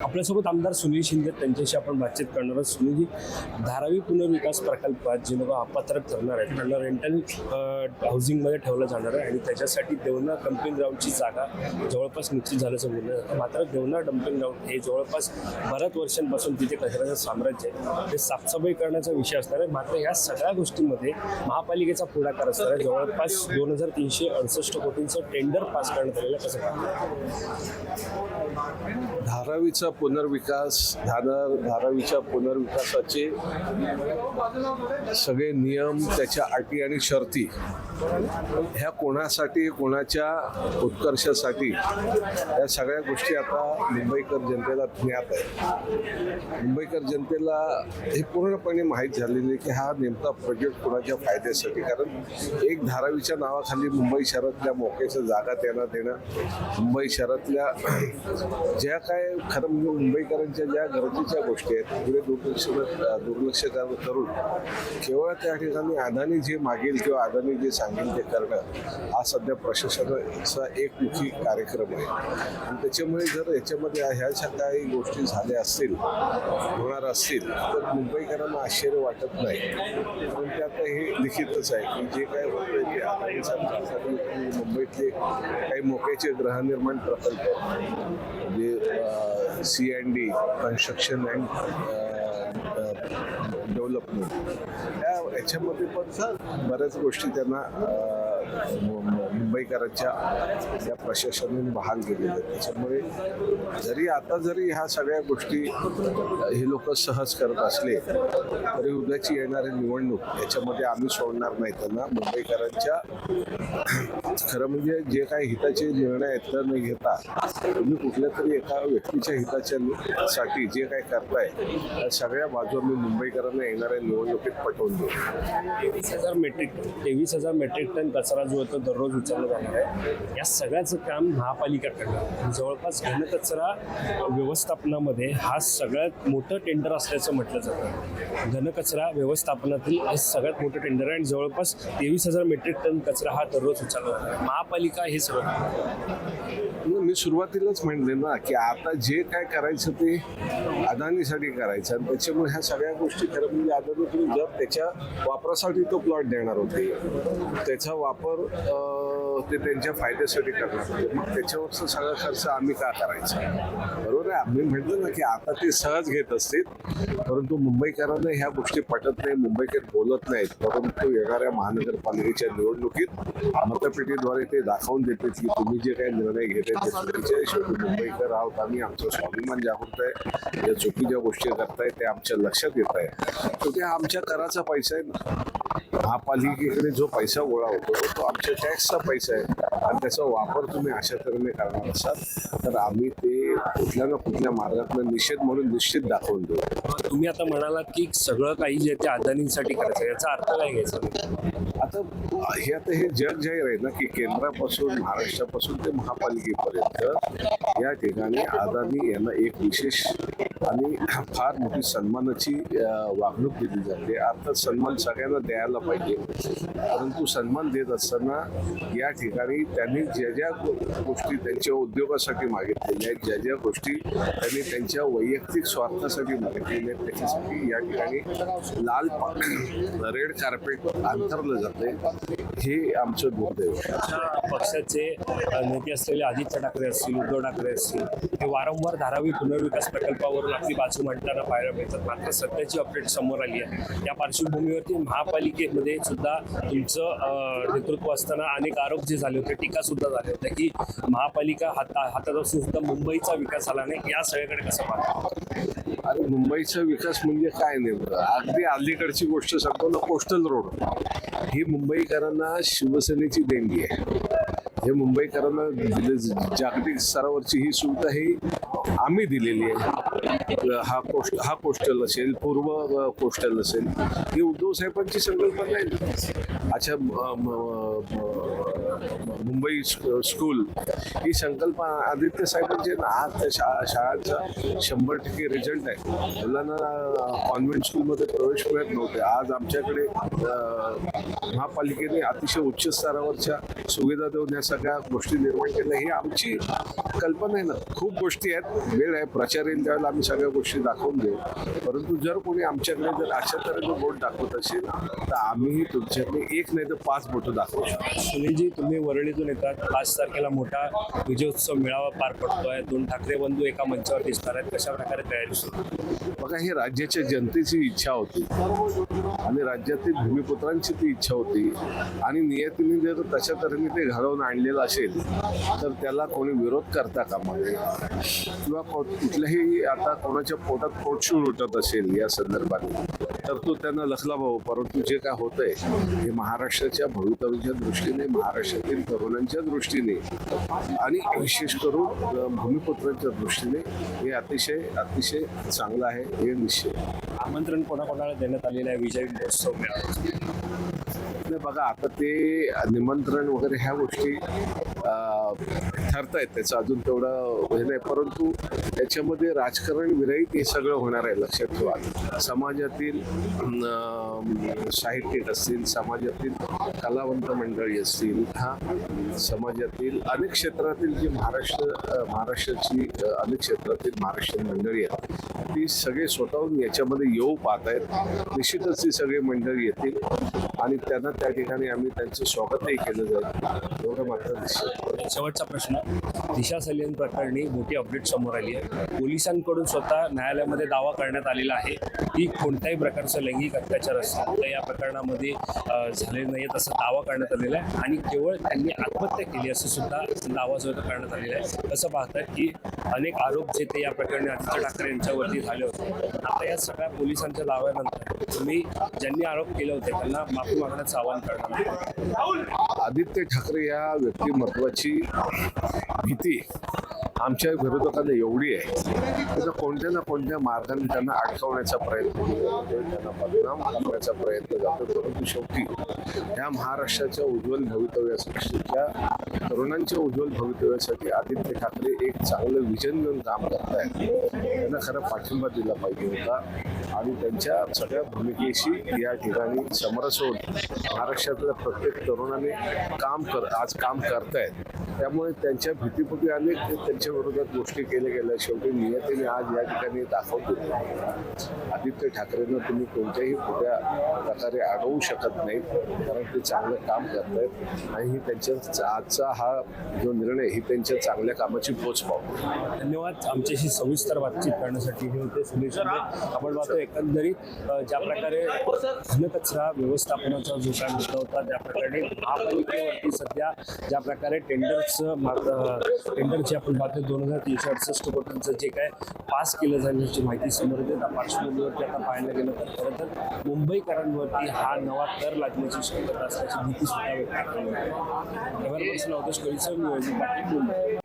आपल्यासोबत आमदार सुनील शिंदे त्यांच्याशी आपण बातचीत करणार आहोत. सुनीलजी धारावी पुनर्विकास प्रकल्पात जे लोक अपात्र ठरणार आहेत त्यांना रेंटल हाऊसिंगमध्ये ठेवलं जाणार आहे आणि त्याच्यासाठी देवना डम्पिंग ग्राउंडची जागा जवळपास निश्चित झाल्याचं बोललं जातं मात्र देवना डम्पिंग ग्राउंड हे जवळपास बऱ्याच वर्षांपासून तिथे कचऱ्याचं साम्राज्य आहे. ते साफसफाई करण्याचा विषय असणार आहे. मात्र या सगळ्या गोष्टींमध्ये महापालिकेचा पुढाकार असणार आहे. जवळपास दोन हजार तीनशे अडुसष्ट कोटींचं टेंडर पास करण्यात आलेलं कसं धारावीचं धारावीचा पुनर्विकास धारा धारावीच्या पुनर्विकासाचे सगळे नियम त्याच्या अटी आणि शर्ती ह्या कोणासाठी कोणाच्या उत्कर्षासाठी या सगळ्या गोष्टी आता मुंबईकर जनतेला ज्ञात आहे मुंबईकर जनतेला हे पूर्णपणे माहीत झालेले की हा नेमका प्रोजेक्ट कोणाच्या फायद्यासाठी? कारण एक धारावीच्या नावाखाली मुंबई शहरातल्या मोक्याच्या जागा त्यांना देणं मुंबई शहरातल्या ज्या काय खरं म्हणजे मुंबईकरांच्या ज्या गरजेच्या गोष्टी आहेत पुढे दुर्लक्ष दुर्लक्ष करून केवळ त्या ठिकाणी अदानी जे मागेल किंवा अदानी जे सांगेल ते करणं हा सध्या प्रशासनाचा एकमुखी कार्यक्रम आहे. आणि त्याच्यामुळे जर याच्यामध्ये ह्या काही गोष्टी झाल्या असतील होणार असतील तर मुंबईकरांना आश्चर्य वाटत नाही. पण ते आता हे लिखितच आहे की जे काय होतं ते अदानी मुंबईतले काही मोक्याचे गृहनिर्माण प्रकल्प म्हणजे C and D construction and development या याच्यामध्ये पण बऱ्याच गोष्टी त्यांना मुंबईकरांच्या या प्रशासनाने बहाल केलेल्या आहेत त्याच्यामुळे जरी आता जरी ह्या सगळ्या गोष्टी हे लोक सहज करत असले तरी उद्याची येणारी निवडणूक याच्यामध्ये आम्ही सोडणार नाही. त्यांना मुंबईकरांच्या खरं म्हणजे जे काही हिताचे निर्णय आहेत तर न घेता तुम्ही कुठल्या तरी एका व्यक्तीच्या हिताच्या साठी जे काही करताय त्या सगळ्या बाजूवर मी मुंबईकरांना येणाऱ्या निवडणुकीत पटवून देऊ तेवीस हजार मेट्रिक तेवीस हजार मेट्रिक टन कचरा जो होतो दररोज उचलला जाणार आहे या सगळ्याचं काम महापालिका करणार. जवळपास घनकचरा व्यवस्थापनामध्ये हा सगळ्यात मोठं टेंडर असल्याचं म्हटलं जातं. घनकचरा व्यवस्थापनातील हे सगळ्यात मोठं टेंडर आहे आणि जवळपास तेवीस हजार मेट्रिक टन कचरा हा दररोज उचलला जाणार आहे महापालिका हे सगळं मी सुरुवातीलाच म्हणले ना की आता जे काय करायचं ते अदानीसाठी करायचं. आणि त्याच्यामुळे ह्या सगळ्या गोष्टी खरं म्हणजे अदानी तुम्ही जर त्याच्या वापरासाठी तो प्लॉट देणार होते त्याचा वापर ते त्यांच्या फायद्यासाठी करणार होते. मग त्याच्यावरचा सगळा खर्च आम्ही का करायचा? बरोबर आहे? आम्ही म्हटलं ना की आता ते सहज घेत असतील परंतु मुंबईकरांना ह्या गोष्टी पटत नाही मुंबईकर बोलत नाहीत. परंतु येणाऱ्या महानगरपालिकेच्या निवडणुकीत मतपेटीद्वारे ते दाखवून देतात की तुम्ही जे काही निर्णय घेताय ते चुकीचे मुंबईकर आहोत आम्ही. आमचं स्वाभिमान जागृत आहे. या चुकीच्या गोष्टी करताय ते आमच्या लक्षात येत आहे. तर ते आमच्या कराचा पैसा आहे ना. महापालिकेकडे जो पैसा गोळा होतो तो आमच्या टॅक्सचा पैसा आहे. आणि त्याचा वापर तुम्ही अशा तऱ्हेने करणार असाल तर आम्ही ते कुठल्या ना कुठल्या मार्गातून निषेध म्हणून निश्चित दाखवून देऊ तुम्ही आता म्हणालात की सगळं काही जे ते अदानींसाठी करायचं. याचा अर्थ काय घ्यायचा आता हे आता हे जग जाहीर आहे ना की केंद्रापासून महाराष्ट्रापासून ते महापालिकेपर्यंत या ठिकाणी आदानी यांना एक विशेष आणि फार मोठी सन्मानाची वागणूक दिली जाते. अर्थात सन्मान सगळ्यांना द्यायला पाहिजे. परंतु सन्मान देत असताना या ठिकाणी त्यांनी ज्या ज्या गोष्टी त्यांच्या उद्योगासाठी मागितलेल्या आहेत ज्या ज्या गोष्टी त्यांनी त्यांच्या वैयक्तिक स्वार्थासाठी मागितलेल्या आहेत त्याच्यासाठी या ठिकाणी लाल रेड कार्पेट अंतरलं जाते हे आमचं दुर्दैव पक्षाचे नेते असलेले आदित्य ठाकरे असतील उद्धव ठाकरे असतील हे वारंवार धारावी पुनर्विकास प्रकल्पावरून आपली बाजू मांडताना पाहायला मिळतात. मात्र सध्याची अपडेट समोर आली आहे. या पार्श्वभूमीवरती महापालिकेमध्ये सुद्धा तुमचं नेतृत्व असताना अनेक आरोप जे झाले होते टीका सुद्धा झाल्या होत्या की महापालिका हाता हातात असून सुद्धा मुंबईचा विकास झाला नाही. या सगळ्याकडे कसं पाहतो? अरे मुंबईचा विकास म्हणजे काय नेमकं अगदी अलीकडची गोष्ट सांगतो ना कोस्टल रोड ही मुंबईकरांना शिवसेनेची देणगी आहे. हे मुंबईकरांना दिले जागतिक स्तरावरची ही सुविधा ही आम्ही दिलेली आहे. हा कोस्ट हा कोस्टल असेल पूर्व पोस्टल कोस्टल असेल. ही उद्धव साहेबांची संकल्पना आहे अच्छा मुंबई स्कूल. ही संकल्पना आदित्य साहेबांचे ना आज त्या शा शाळांचा शंभर टक्के रिझल्ट आहे. मुलांना कॉन्व्हेंट स्कूलमध्ये प्रवेश मिळत नव्हते. आज आमच्याकडे महापालिकेने अतिशय उच्च स्तरावरच्या सुविधा देऊन या सगळ्या गोष्टी निर्माण केल्या. ही आमची कल्पना आहे ना. खूप गोष्टी आहेत. वेळ आहे. प्रचार येईल त्यावेळेला आम्ही सगळ्या गोष्टी दाखवून देऊ. परंतु जर कोणी आमच्याकडे जर अशा तऱ्हेने बोट दाखवत असेल तर आम्हीही तुमच्याकडे एक नाही तर पाच बोटं दाखवू शकतो. सुनीलजी तुम्ही वरळीतून येतात. पाच तारखेला मोठा विजयोत्सव मेळावा पार पडतोय. दोन ठाकरे बंधू एका मंचावर दिसणार आहेत. कशा प्रकारे तयारी सुरू बघा ही राज्याच्या जनतेची इच्छा होती आणि राज्यातील भूमिपुत्रांची ती इच्छा होती. आणि नियतीने जर तशा तऱ्हेने ते घडवून आणलेलं असेल तर त्याला कोणी विरोध करता कामा नये किंवा को- कुठल्याही आता कोणाच्या पोटात पोटशूळ उठत असेल या संदर्भात तर तो त्यांना लखला भाऊ परंतु जे काय होतंय हे महाराष्ट्राच्या भवितव्याच्या दृष्टीने महाराष्ट्रातील तरुणांच्या दृष्टीने आणि विशेष करून भूमिपुत्रांच्या दृष्टीने हे अतिशय अतिशय चांगलं आहे हे निश्चित आमंत्रण कोणाकोणाला देण्यात आलेलं आहे? विजय महोत्सव नाही बघा आता ते निमंत्रण वगैरे ह्या गोष्टी uh, ठरतायत त्याचं अजून तेवढं हे नाही. परंतु त्याच्यामध्ये राजकारण विरहित हे सगळं होणार आहे लक्षात ठेवा. समाजातील साहित्यिक असतील समाजातील कलावंत मंडळी असतील हा समाजातील अनेक क्षेत्रातील जी महाराष्ट्र महाराष्ट्राची अनेक क्षेत्रातील महाराष्ट्रीयन मंडळी आहेत ती सगळे स्वतःहून याच्यामध्ये येऊ पाहत आहेत निश्चितच ती सगळी मंडळी येतील आणि त्यांना त्या ठिकाणी आम्ही त्यांचं स्वागतही केलं जाईल. एवढं मात्र शेवटचा प्रश्न. दिशा सलियन प्रकरणी मोठी अपडेट समोर आली आहे. पोलिसांकडून स्वतः न्यायालयामध्ये दावा करण्यात आलेला आहे. की कोणत्याही प्रकारचं लैंगिक अत्याचार असेल तर या प्रकरणामध्ये झाले नाहीत तसा दावा करण्यात आलेला आहे. आणि केवळ त्यांनी आत्महत्या केली असं सुद्धा दावा जो करण्यात आलेला आहे. असं पाहतात की अनेक आरोप जे ते या प्रकरणी आदित्य ठाकरे यांच्यावरती झाले होते. आता या सगळ्या पोलिसांच्या दाव्यानंतर तुम्ही ज्यांनी आरोप केले होते त्यांना माफी मागण्याचं आवाहन करणार आदित्य ठाकरे या व्यक्तिमत्वाची भीती आमच्या विरोधकांना एवढी आहे. की कोणत्या ना कोणत्या मार्गाने त्यांना अडकवण्याचा प्रयत्न त्यांना बदनाम करण्याचा प्रयत्न जातो परंतु शेवटी या महाराष्ट्राच्या उज्ज्वल भवितव्यासाठी त्या तरुणांच्या उज्ज्वल भवितव्यासाठी आदित्य ठाकरे एक चांगलं विजन घेऊन काम करतायत. त्यांना खरा पाठिंबा दिला पाहिजे होता. आणि त्यांच्या सगळ्या भूमिकेशी या ठिकाणी समरस होऊन महाराष्ट्रातल्या प्रत्येक तरुणाने काम कर आज काम करतायत. त्यामुळे त्यांच्या भीतीपोटी अनेक त्यांच्या विरोधात गोष्टी केल्या गेल्या. शेवटी नियतीने आज या ठिकाणी दाखवतो. आदित्य ठाकरेंना तुम्ही कोणत्याही खोट्या प्रकारे अडवू शकत नाही कारण ते चांगलं काम करतायत आणि ही त्यांच्या आजचा हा जो निर्णय ही त्यांच्या चांगल्या कामाची पोच पावतो धन्यवाद. आमच्याशी सविस्तर बातचीत करण्यासाठी हे होते सुनील आपण पाहतो एकंदरीत ज्या प्रकारे घनकचरा व्यवस्थापनाचा जो काय मुद्दा होता त्या प्रकारे महापालिकेवरती सध्या ज्या प्रकारे टेंडरचं टेंडरची आपण पाहतो दोन हजार तीनशे अडुसष्ट कोटींचं जे काय पास केलं जाण्याची माहिती समोर येते. त्या पार्श्वभूमीवरती आता पाहायला गेलं तर खरं तर मुंबईकरांवरती हा नवा कर लागण्याची शक्यता असल्याची भीती सुद्धा व्यक्त केली आहे. अवधेश कळीचं मुंबई